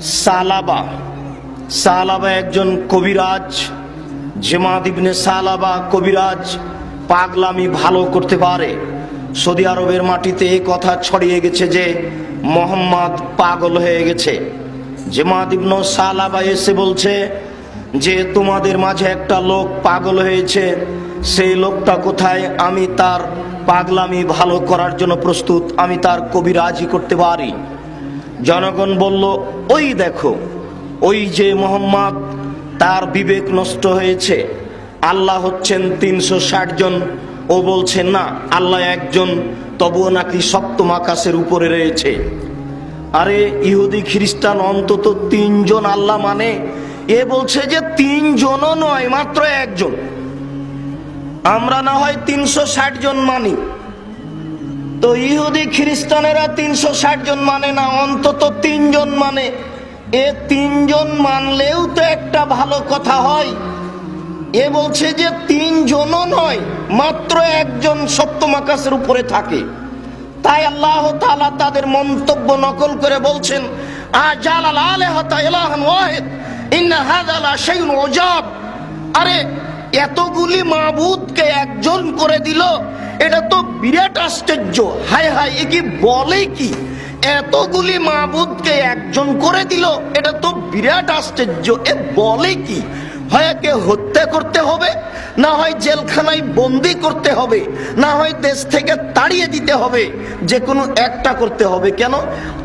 সালাবা। সালাবা একজন কবিরাজ। জেমাদ ইবনে সালাবা কবিরাজ পাগলামি ভালো করতে পারে। সৌদি আরবের মাটিতে এই কথা ছড়িয়ে গেছে যে মোহাম্মদ পাগল হয়ে গেছে। জেমাদ ইবনে সালাবা এসে বলছে যে, তোমাদের মাঝে একটা লোক পাগল হয়েছে। সেই লোকটা কোথায়? আমি তার পাগলামি ভালো করার জন্য প্রস্তুত। আমি তার কবিরাজি করতে পারি। জনগণ বলল, ওই দেখো, ওই যে মোহাম্মদ, তার বিবেক নষ্ট হয়েছে। আল্লাহ হচ্ছেন তিনশো ষাট জন। ও বলছে, না, আল্লাহ একজন, তবুও নাকি সপ্তম আকাশের উপরে রয়েছে। আরে, ইহুদি খ্রিস্টান অন্তত তিনজন আল্লাহ মানে? এ বলছে যে তিনজনও নয়, মাত্র একজন। আমরা না হয় তিনশো ষাট জন মানি। তো ইহুদি খ্রিস্টানেরা তিনশো ষাট জন মানে না, অন্তত তিনজন মানে। এ তিনজন মানলেও তো একটা ভালো কথা হয়। এ বলছে যে তিনজনও নয়, মাত্র একজন সপ্তম আকাশের উপরে থাকে। তাই আল্লাহ তাআলা তাদের মন্তব্য নকল করে বলছেন আরে, এতগুলি মাবুদকে একজন করে দিল এটা তো বিরাট আশ্চর্য। হায় হায়, এ কি বলে কি? এতগুলি মাবুদকে একজন করে দিল, এটা তো বিরাট আশ্চর্য। এ বলে কি? হয় হত্যা করতে হবে, না হয় জেলখানায় বন্দি করতে হবে, না হয় দেশ থেকে তাড়িয়ে দিতে হবে যে কোনো একটা করতে হবে। কেন?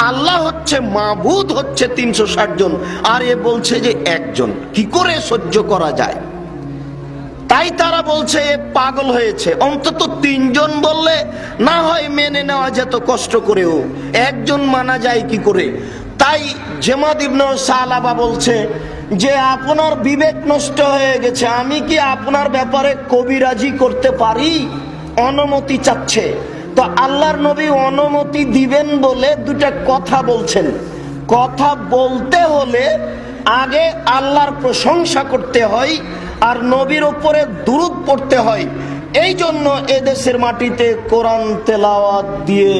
আল্লাহ হচ্ছে মাবুদ হচ্ছে তিনশো ষাট জন, আর এ বলছে যে একজন। কি করে সহ্য করা যায়? তাই তারা বলছে, পাগল হয়েছে। অন্তত তিনজন বললে না হয় মেনে নেওয়া যেত কষ্ট করেও। একজন মানা যায় কি করে? তাই জেমাদ ইবনে সালাবা বলছে যে, আপনার বিবেক নষ্ট হয়ে গেছে। আমি কি আপনার ব্যাপারে কবিরাজি করতে পারি? অনুমতি চাচ্ছে। তো আল্লাহর নবী অনুমতি দিবেন বলে দুটা কথা বলছেন। কথা বলতে হলে আগে আল্লাহর প্রশংসা করতে হয় আর নবীর উপরে দুরুদ পড়তে হয়। এই জন্য এদেশের মাটিতে কোরআন তেলাওয়াত দিয়ে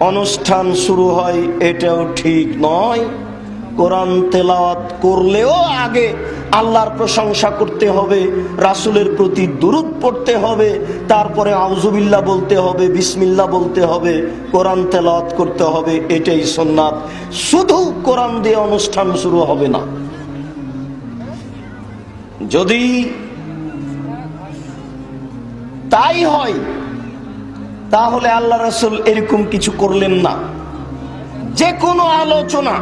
অনুষ্ঠান শুরু হয়। এটাও ঠিক নয়। কোরআন তেলাওয়াত করলেও আগে আল্লাহর প্রশংসা করতে হবে, রাসুলের প্রতি দুরুদ পড়তে হবে, তারপরে আউজুবিল্লাহ বলতে হবে, বিসমিল্লাহ বলতে হবে, কোরআন তেলাওয়াত করতে হবে, এটাই সুন্নাত। শুধু কোরআন দিয়ে অনুষ্ঠান শুরু হবে না। যদি তাই হয় তাহলে আল্লাহ রসুল এরকম কিছু করলেন না। যে কোনো আলোচনা